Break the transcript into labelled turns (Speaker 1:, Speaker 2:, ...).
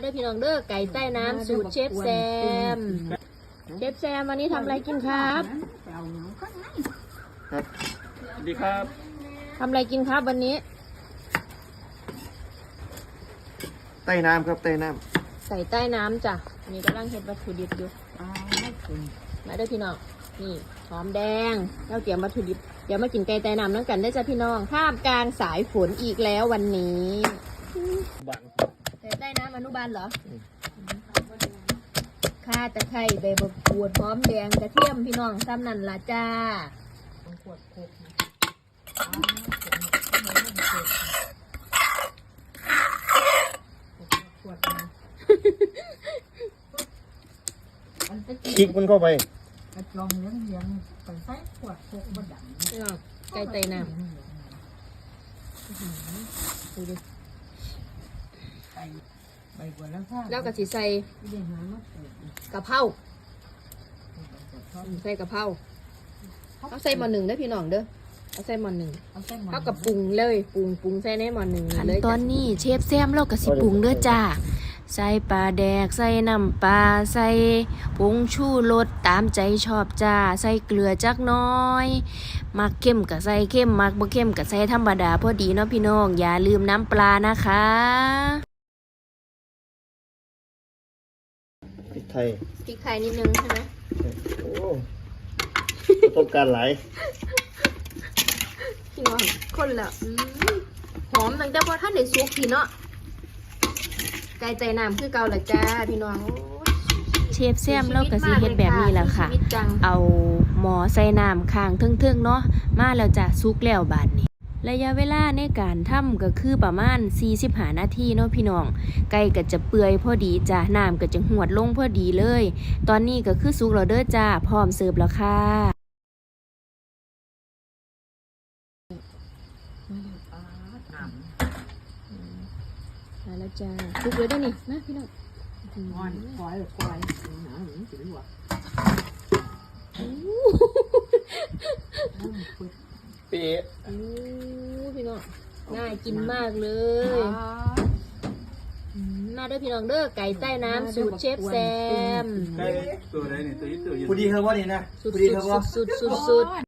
Speaker 1: เด้อพี่น้องเด้อไก่ใต้น้ำสูตรเชฟแซม เชฟแซมวันนี้ทำอะไรกินครับ
Speaker 2: ครับสวัสดีครับ
Speaker 1: ทำอะไรกินครับวันนี้
Speaker 2: ใต้น้ำครับใต้น้
Speaker 1: ใส่ใต้น้ำจ้ะนี่กำลังเห็ดวัตถุดิบอยู่มาเด้อพี่น้อง นี่หอมแดงเราเตรียมวัตถุดิบ เดี๋ยวมากินไก่ใต้น้ำน้ำกันได้อจ้ะพี่น้องท่ามกลางสายฝนอีกแล้ววันนี้ำ
Speaker 2: บัง
Speaker 1: ไก่ใต้น้ำอนุบาลเหรอข่าตะไคร้ใบบักขวดหอมแดงกระเทียมพี่น้องซ้ำนั่นละจ้าขวดโคก
Speaker 2: คลิกมันเข้าไป
Speaker 3: กระจองเลี้ยงเลี้ยงไปใส่ขวดโคกบดัง
Speaker 1: พี่น้องไก่ใต้น้ำดูดิ
Speaker 3: ไปไปกว่าแล้วค่ะ
Speaker 1: แล้วก็สิใส่
Speaker 3: ที่ได้หามาปลูก
Speaker 1: กะเพราอืมใส่กะเพราเอาใส่หมอหนึ่งเด้อพี่น้องเด้อเอาใส่หมอหนึ่ง
Speaker 3: เอาใส่หม้อ
Speaker 1: เอากับปรุงเลยปรุงปรุงใส่ในหมอหนึ่ง
Speaker 4: ขั้น
Speaker 1: เลย
Speaker 4: ตอนนี้เชฟแซมเราก็สิปรุงเด้อจ้า ใส่ปลาแดก ใส่น้ำปลา ใส่ผงชูรสตามใจชอบจ้า ใส่เกลือจักหน้อย มักเข้มก็ใส่เข้ม มักบ่เข้มก็ใส่ธรรมดาพอดีเนาะพี่น้อง อย่าลืมน้ำปลานะคะ
Speaker 2: ทย
Speaker 1: พริกไทยนิดนึงใช่ไหม
Speaker 2: โอ้ต้องการหลาย
Speaker 1: พี่น้องคนละอืมหอมตั้งแต่พอท่านได้ซุกพี่เนาะไก่ใจน้ำคือเก่าละจ้าพี่น้องโอ้ย
Speaker 4: เชฟแซมเราก็สิเฮ็ดแบบนี้แหละค่ะ
Speaker 1: ชีวิตจัง
Speaker 4: เอาหมอใส่น้ำข้างเทิงๆเนาะมาแล้วจ้ะสุกแล้วบาดนี้ ระยะเวลาในการทำก็คือประมาณ 45 นาทีเนาะพี่น้อง ไก่ก็จะเปื่อยพอดีจ้ะน้ำก็จะหวดลงพอดีเลย ตอนนี้ก็คือสุกแล้วเด้อจ้า พร้อมเสิร์ฟแล้วค่ะ
Speaker 1: มาแล้วจ้าซุกเลยได้อนี่นะพี่น้อง
Speaker 3: งอนควายควายหนาหนึ่งสิหลวก
Speaker 2: เป๊ะ
Speaker 1: โอ้พี่ น้องง่ายกินมากเลยอืมมาเด้อพี่น้องเด้อไก่ใต้น้ำสูตรเชฟแซม
Speaker 5: ได้ตัวไหนนี่ตัวนี้ตัว
Speaker 2: พอดีครับว่านี่นะ
Speaker 1: สุด
Speaker 2: พอดีครับว่า
Speaker 1: สุดสุดสุดสุด